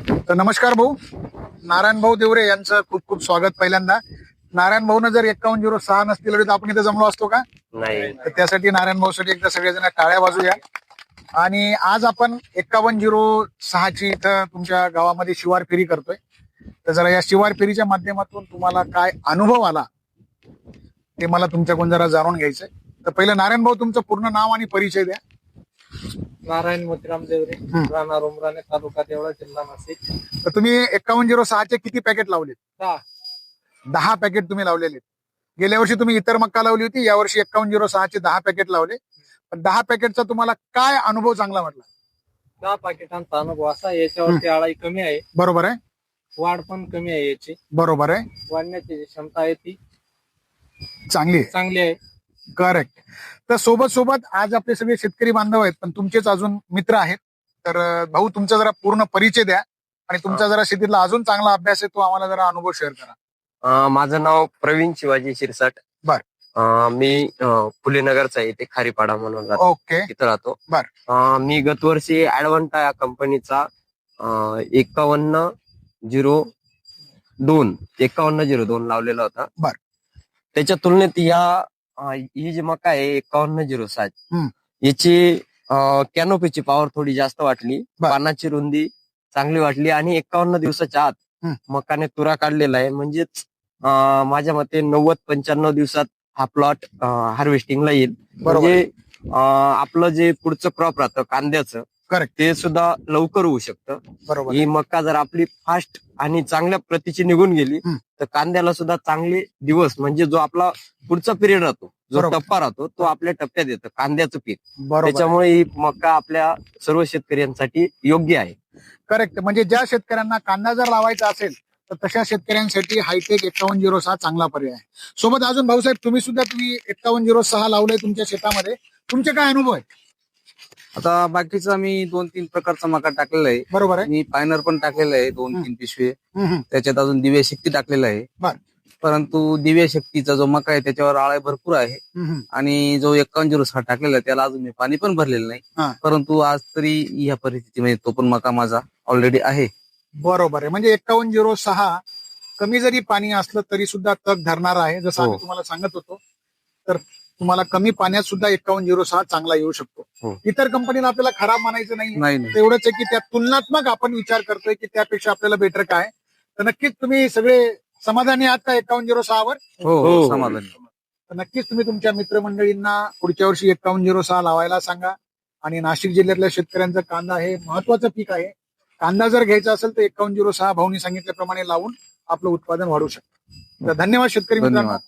तर नमस्कार भाऊ. नारायण भाऊ देवरे यांचं खूप खूप स्वागत पहिल्यांदा. नारायण भाऊनं जर एकावन्न झिरो सहा नसतील तर आपण इथे जमलो असतो का? नाही. तर त्यासाठी नारायण भाऊसाठी एकदा सगळेजण टाळ्या वाजूया. आणि आज आपण एकावन्न झिरो सहाची इथं तुमच्या गावामध्ये शिवार फेरी करतोय. तर जरा या शिवार फेरीच्या माध्यमातून तुम्हाला काय अनुभव आला ते मला तुमच्याकडून जरा जाणून घ्यायचंय. तर पहिलं नारायण भाऊ तुमचं पूर्ण नाव आणि परिचय द्या. नारायण मोतीराम देवरे हम्म. राहणार उमराणे तालुका देवळा जिल्हा नाशिक. तर तुम्ही एकावन्न झिरो सहाचे किती पॅकेट लावले दहा. दहा पॅकेट तुम्ही लावलेले आहेत. गेल्या वर्षी तुम्ही इतर मक्का लावली होती यावर्षी एकावन्न झिरो सहाचे दहा पॅकेट लावले. पण दहा पॅकेटचा तुम्हाला काय अनुभव चांगला वाटला? दहा पाकिटांचा अनुभव असा आहे, याच्यावरती आळाई कमी आहे. बरोबर आहे. वाढ पण कमी आहे याची. बरोबर आहे. वाढण्याची जी क्षमता आहे ती चांगली आहे. चांगली आहे. करेक्ट तर सोबत सोबत आज आपले सगळे शेतकरी बांधव आहेत पण तुमचेच अजून मित्र आहेत. तर भाऊ तुमचा जरा पूर्ण परिचय द्या आणि तुमचा जरा शेतीतला अजून चांगला अभ्यास आहे तो आम्हाला जरा अनुभव शेअर करा. माझं नाव प्रवीण शिवाजी शिरसाट. बर. मी फुलेनगरचा आहे इथे खारीपाडा म्हणून ओके. तिथं राहतो. बर. मी गतवर्षी ऍडव्हान्टा या कंपनीचा एकावन्न झिरो दोन एकावन्न झिरो दोन लावलेला होता. बर. त्याच्या तुलनेत या अं, ही जी मका आहे एकावन्न झिरो सात हम्म. याची कॅनोपीची पॉवर थोडी जास्त वाटली बर. पानाची रुंदी चांगली वाटली आणि एकावन्न दिवसाच्या आत हम्म. मकाने तुरा काढलेला आहे म्हणजेच अं, माझ्या मते नव्वद पंच्याण्णव दिवसात हा प्लॉट हार्वेस्टिंगला येईल बरोबर म्हणजे अं, आपलं जे पुढचं क्रॉप राहतं कांद्याचं Correct. ते सुद्धा लवकर होऊ शकतं. बरोबर. ही मका जर आपली फास्ट आणि चांगल्या प्रतीची निघून गेली. तर कांद्याला सुद्धा चांगले दिवस म्हणजे जो आपला पुढचा पिरियड राहतो जो बरोबर. टप्पा राहतो तो आपल्या टप्प्यात येतं कांद्याचं पीक. बरोबर. त्याच्यामुळे ही मका आपल्या सर्व शेतकऱ्यांसाठी योग्य आहे. करेक्ट म्हणजे ज्या शेतकऱ्यांना कांदा जर लावायचा असेल तर तशा शेतकऱ्यांसाठी हायटेक एकावन्न झिरो सहा चांगला पर्याय आहे. सोबत अजून भाऊसाहेब तुम्ही सुद्धा तुम्ही एकावन्न झिरो सहा लावलंय तुमच्या शेतामध्ये. तुमचे काय अनुभव आहे आता बाकीचा मी दोन तीन प्रकारचा मका टाकलेला आहे बरोबर आहे मी पायनर पण टाकलेला आहे दोन. तीन पिशवे हम्म. त्याच्यात अजून दिव्य शक्ती टाकलेला आहे बर. परंतु दिव्य शक्तीचा जो मका आहे त्याच्यावर आळा भरपूर आहे हम्म. आणि जो एकावन्न झिरो सहा टाकलेला आहे त्याला अजून मी पाणी पण भरलेलं हा. नाही परंतु आज तरी ह्या परिस्थितीमध्ये तो पण मका माझा ऑलरेडी आहे बरोबर आहे म्हणजे एकावन्न झिरो सहा कमी जरी पाणी असलं तरी सुद्धा तग धरणार आहे जसं आम्ही हो. तुम्हाला सांगत होतो तर तुम्हाला कमी पाण्यात सुद्धा एकावन्न झिरो सहा चांगला येऊ हो. शकतो इतर कंपनीला आपल्याला खराब म्हणायचं नाही नाही नाही. तेवढंच आहे की त्या तुलनात्मक आपण विचार करतोय की त्यापेक्षा आपल्याला बेटर काय तर नक्कीच तुम्ही सगळे समाधानी आहात का एकावन्न झिरो सहावर? हो हो. हो. समाधानी. तर नक्कीच तुम्ही तुमच्या मित्रमंडळींना पुढच्या वर्षी एकावन्न झिरो सहा लावायला सांगा. आणि नाशिक जिल्ह्यातल्या शेतकऱ्यांचा कांदा हे महत्वाचं पीक आहे. कांदा जर घ्यायचा असेल तर एकावन्न झिरो सहा भाऊनी सांगितल्याप्रमाणे लावून आपलं उत्पादन वाढू शकतं. तर धन्यवाद शेतकरी मित्रांनो. धन्यवाद.